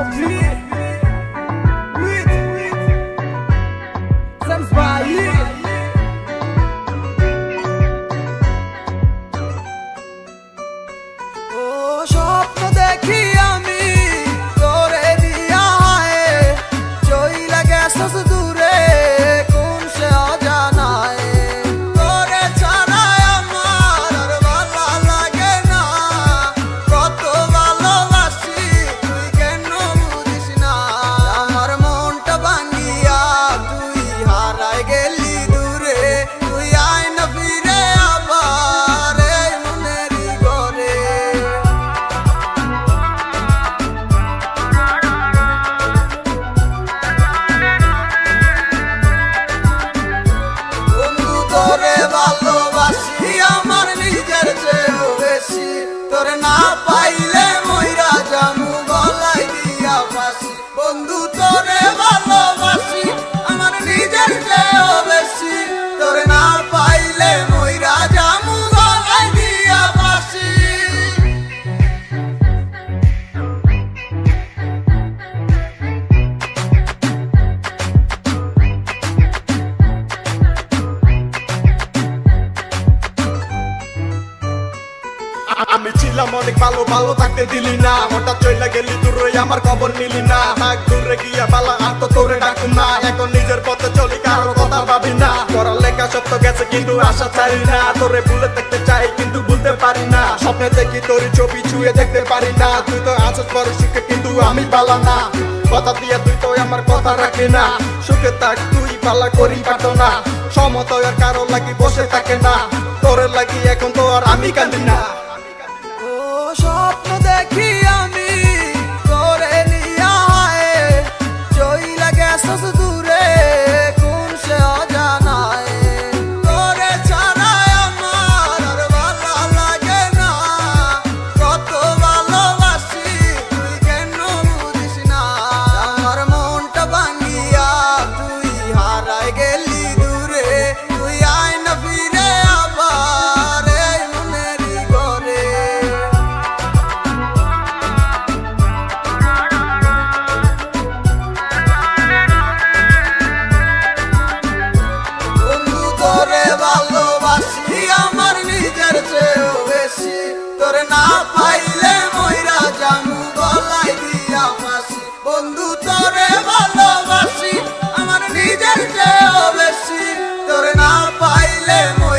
Complier Luit Sam Spahi তোরে না পাইলে আমি ছিলাম অনেক ভালো ভালো থাকতে দিলি না। হঠাৎ চলে গেলি দূরে, আমার খবর নিলি না। হাক দূরে গিয়া পালা আর তো তোরে ডাকুম না। এখন নিজের পথে চলি, কারও কথা ভাবি না। করার লেখা সত্য গেছে, কিন্তু আশা চাই না। তোরে ভুলে দেখতে চাই, কিন্তু ভুলতে পারি না। স্বপ্নে দেখি তোর ছবি, ছুঁয়ে দেখতে পারি না। তুই তো আছিস বড় সুখে কিন্তু আমি পালা না। কথা দিয়ে তুই তো আমার কথা রাখি না। সুখে থাক, তুই পালা করি পারতো না। সমতয় আর কারও লাগি বসে থাকে না। তোরে লাগি এখন তো আর আমি কাঁদি না। স্বপ্ন Hallelujah.